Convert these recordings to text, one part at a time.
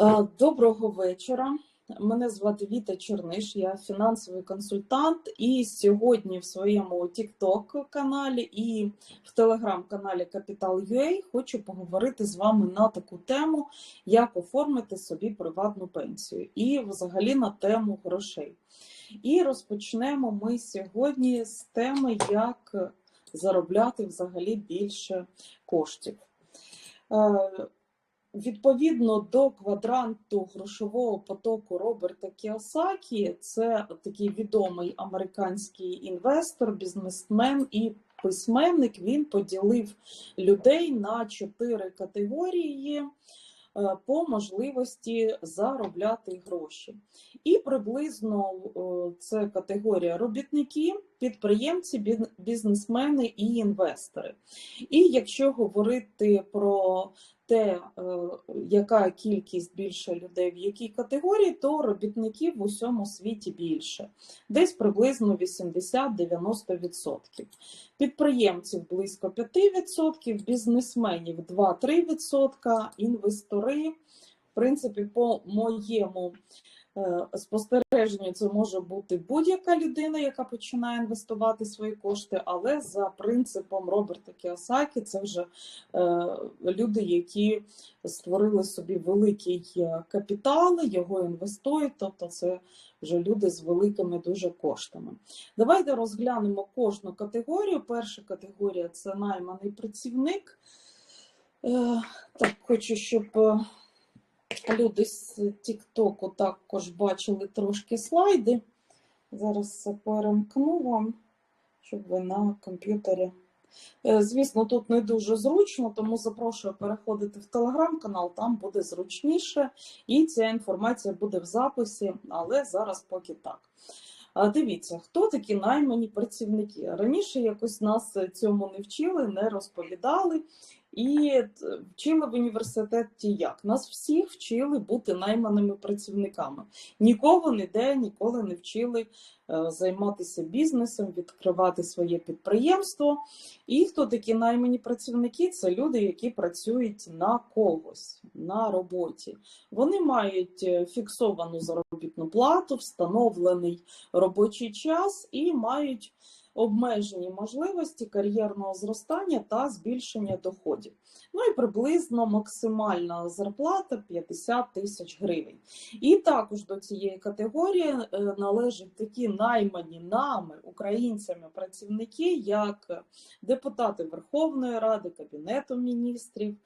Е, Доброго вечора. Мене звати Віта Черниш, я фінансовий консультант. І сьогодні в своєму TikTok каналі і в телеграм-каналі Capital.ua хочу поговорити з вами на таку тему, як оформити собі приватну пенсію, і взагалі на тему грошей. І розпочнемо ми сьогодні з теми, як заробляти взагалі більше коштів. Е, Відповідно до квадранту грошового потоку Роберта Кіосакі, це такий відомий американський інвестор, бізнесмен і письменник. Він поділив людей на чотири категорії по можливості заробляти гроші. І приблизно е, це категорія робітники, підприємці, бізнесмени і інвестори. І якщо говорити про те, е, яка кількість більше людей в якій категорії, то робітників в усьому світі більше, десь приблизно 80-90%. Підприємців близько 5%, бізнесменів 2-3%, інвестори, в принципі, по моєму е, спостереженню, це може бути будь-яка людина, яка починає інвестувати свої кошти, але за принципом Роберта Кіосакі це вже е, люди, які створили собі великий е, капітал, його інвестують, тобто це вже люди з великими дуже коштами. Давайте розглянемо кожну категорію. Перша категорія це найманий працівник. Так, хочу, щоб люди з Тіктоку також бачили трошки слайди. Зараз перемкну вам, щоб ви на комп'ютері. Е, Звісно, тут не дуже зручно, тому запрошую переходити в телеграм-канал, там буде зручніше, і ця інформація буде в записі, але зараз поки так. Дивіться, хто такі наймані працівники? Раніше якось нас цьому не вчили, не розповідали. І вчили в університеті як? Нас всіх вчили бути найманими працівниками. Нікого ніде ніколи не вчили е, займатися бізнесом, відкривати своє підприємство. І хто такі наймані працівники? Це люди, які працюють на когось на роботі. Вони мають е, фіксовану заробітну плату, встановлений робочий час і мають обмежені можливості кар'єрного зростання та збільшення доходів. Ну і приблизно максимальна зарплата 50 тисяч гривень. І також до цієї категорії е, належать такі наймані нами, українцями, працівники, як депутати Верховної Ради, Кабінету міністрів,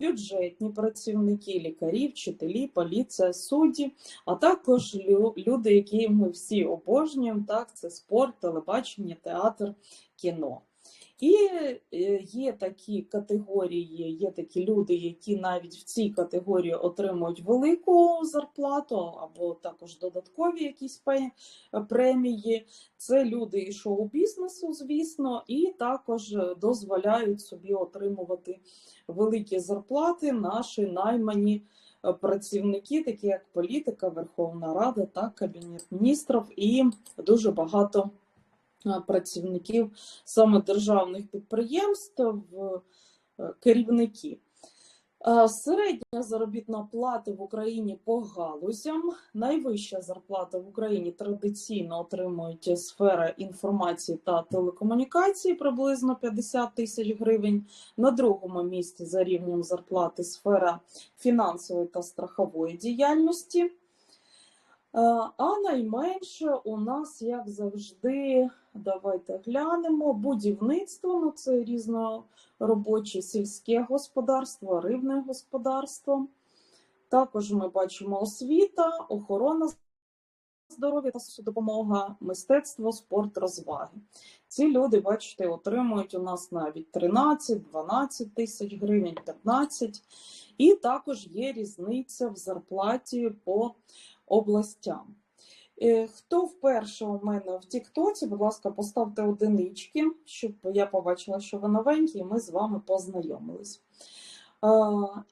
бюджетні працівники, лікарі, вчителі, поліція, судді, а також люди, які ми всі обожнюємо, так, це спорт, телебачення, театр, кіно. І е, є такі категорії, є такі люди, які навіть в цій категорії отримують велику зарплату або також додаткові якісь премії. Це люди із шоу-бізнесу, звісно, і також дозволяють собі отримувати великі зарплати наші наймані е, працівники, такі як політика, Верховна Рада та Кабінет міністрів, і дуже багато е, працівників саме державних підприємств, е, керівники. Е, Середня заробітна плата в Україні по галузям. Найвища зарплата в Україні традиційно отримують сфера інформації та телекомунікації приблизно 50 тисяч гривень. На другому місці за рівнем зарплати сфера фінансової та страхової діяльності. Е, А найменше у нас, як завжди, давайте глянемо, будівництво, ну це різноробоче сільське господарство, рибне господарство. Також ми бачимо освіта, охорона здоров'я та допомога, мистецтво, спорт, розваги. Ці люди, бачите, отримують у нас навіть 13, 12 тисяч гривень, 15. І також є різниця в зарплаті по областям. Е, Хто вперше у мене в Тіктоці, будь ласка, поставте одинички, щоб я побачила, що ви новенькі, і ми з вами познайомились. Е,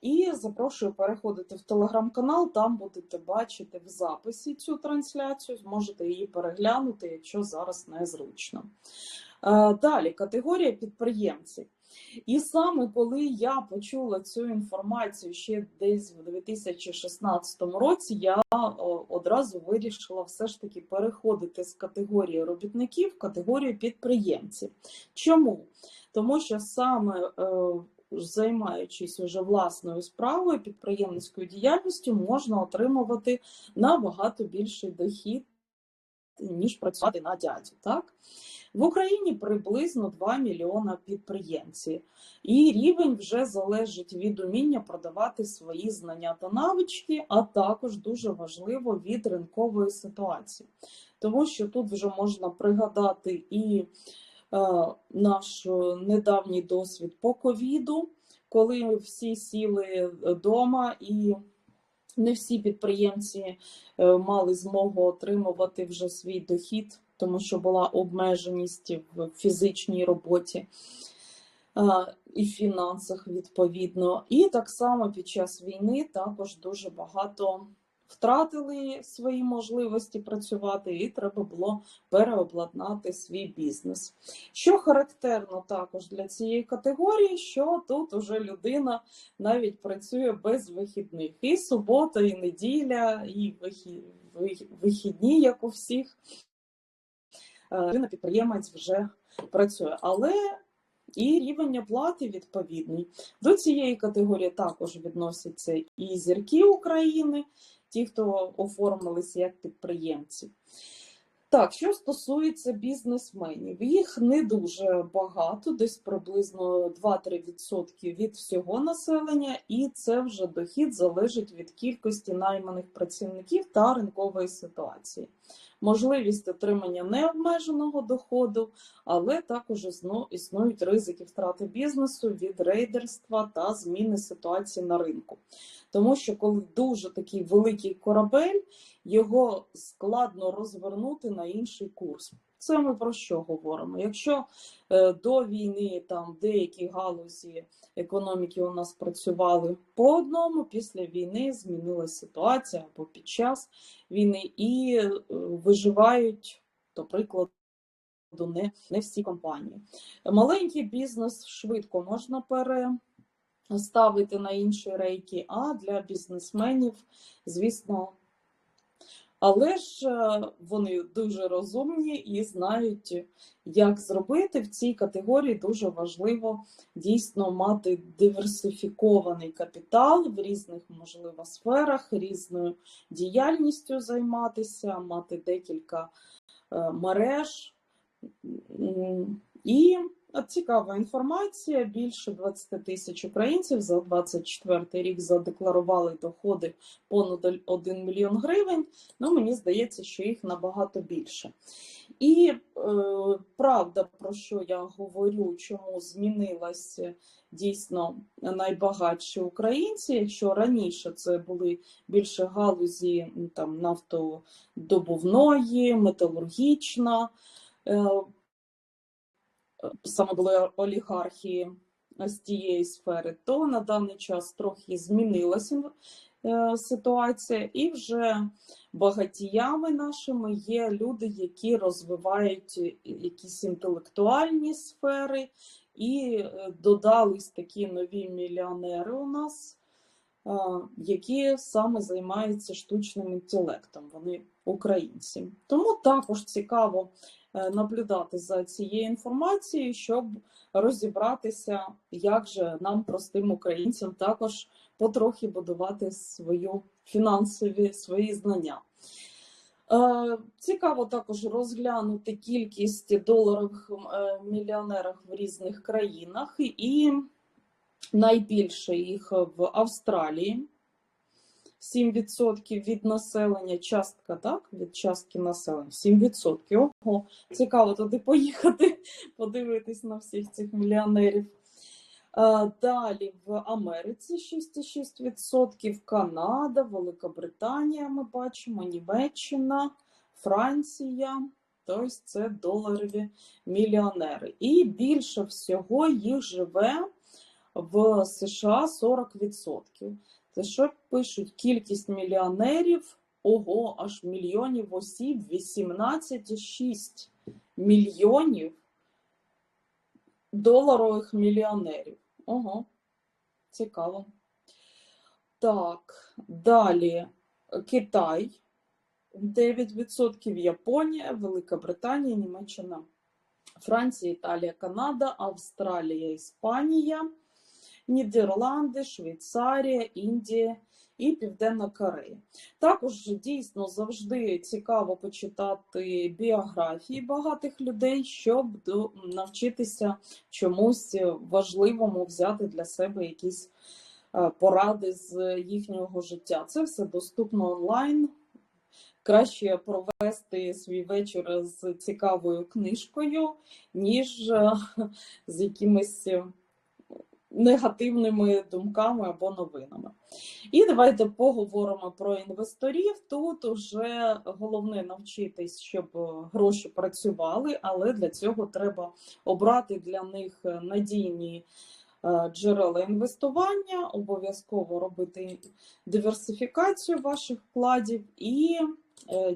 І запрошую переходити в телеграм-канал, там будете бачити в записі цю трансляцію, зможете її переглянути, якщо зараз незручно. Е, Далі категорія підприємців. І саме коли я почула цю інформацію ще десь в 2016 році, я одразу вирішила все ж таки переходити з категорії робітників в категорію підприємців. Чому? Тому що саме е, займаючись уже власною справою, підприємницькою діяльністю, можна отримувати набагато більший дохід, ніж працювати на дядю. Так? В Україні приблизно 2 мільйона підприємців, і рівень вже залежить від уміння продавати свої знання та навички, а також дуже важливо від ринкової ситуації. Тому що тут вже можна пригадати і наш недавній досвід по ковіду, коли всі сіли вдома і не всі підприємці е, мали змогу отримувати вже свій дохід, тому що була обмеженість в фізичній роботі е, і фінансах відповідно. І так само під час війни також дуже багато втратили свої можливості працювати, і треба було переобладнати свій бізнес. Що характерно також для цієї категорії, що тут уже людина навіть працює без вихідних. І субота, і неділя, і вихідні, як у всіх. Е, людина підприємець вже працює. Але і рівень оплати відповідний. До цієї категорії також відносяться і зірки України, ті, хто оформилися як підприємці. Так, що стосується бізнесменів, їх не дуже багато, десь приблизно 2-3% від всього населення, і це вже дохід залежить від кількості найманих працівників та ринкової ситуації можливість отримання необмеженого доходу, але також існують ризики втрати бізнесу від рейдерства та зміни ситуації на ринку. Тому що коли дуже такий великий корабель, його складно розвернути на інший курс. Це ми про що говоримо? Якщо е, до війни там деякі галузі економіки у нас працювали по одному, після війни змінилася ситуація або під час війни і е, виживають, до прикладу, не, не всі компанії. Маленький бізнес швидко можна переставити на інші рейки, а для бізнесменів, звісно, але ж е, вони дуже розумні і знають, як зробити в цій категорії. Дуже важливо дійсно мати диверсифікований капітал в різних, можливо, сферах, різною діяльністю займатися, мати декілька е, мереж. І Цікава інформація. Більше 20 тисяч українців за 24 рік задекларували доходи понад 1 мільйон гривень. Ну, мені здається, що їх набагато більше. І е, правда, про що я говорю, чому змінилася дійсно найбагатші українці. Якщо раніше це були більше галузі там нафтодобувної, металургічна. Е, саме були олігархії з тієї сфери, то на даний час трохи змінилася е, ситуація, і вже багатіями нашими є люди, які розвивають якісь інтелектуальні сфери, і е, додались такі нові мільйонери у нас. Е, які саме займаються штучним інтелектом, вони українці. Тому також цікаво наблюдати за цією інформацією, щоб розібратися, як же нам, простим українцям, також потрохи будувати свою фінансові свої знання. Е, цікаво також розглянути кількість доларових е, мільйонерів в різних країнах, і найбільше їх в Австралії. 7% від населення, частка, так? Від частки населення. 7%. Ого, цікаво туди поїхати, подивитись на всіх цих мільйонерів. Далі в Америці 6,6%, Канада, Велика ми бачимо, Німеччина, Франція. Тобто це доларові мільйонери. І більше всього їх живе в США 40%. Що пишуть кількість мільйонерів? Ого, аж мільйонів осіб, 18,6 мільйонів. доларових мільйонерів. Ого, цікаво. Так, далі Китай 9%, Японія, Велика Британія, Німеччина, Франція, Італія, Канада, Австралія, Іспанія, Нідерланди, Швейцарія, Індія і Південна Корея. Також дійсно завжди цікаво почитати біографії багатих людей, щоб навчитися чомусь важливому взяти для себе якісь е, поради з їхнього життя. Це все доступно онлайн. Краще провести свій вечір з цікавою книжкою, ніж е, з якимись негативними думками або новинами. І давайте поговоримо про інвесторів. Тут вже головне навчитись, щоб гроші працювали, але для цього треба обрати для них надійні е, джерела інвестування, обов'язково робити диверсифікацію ваших вкладів і е,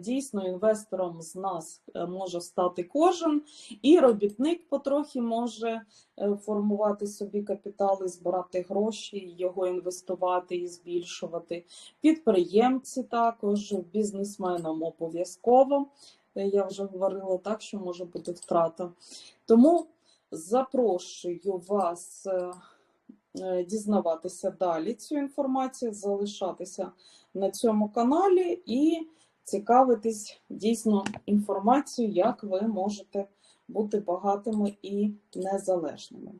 дійсно інвестором з нас е, може стати кожен, і робітник потрохи може е, формувати собі капітал і збирати гроші, його інвестувати і збільшувати. Підприємці також, бізнесменам обов'язково. Е, Я вже говорила так, що може бути втрата. Тому запрошую вас е, е, дізнаватися далі цю інформацію, залишатися на цьому каналі і цікавитись дійсно інформацією, як ви можете бути багатими і незалежними.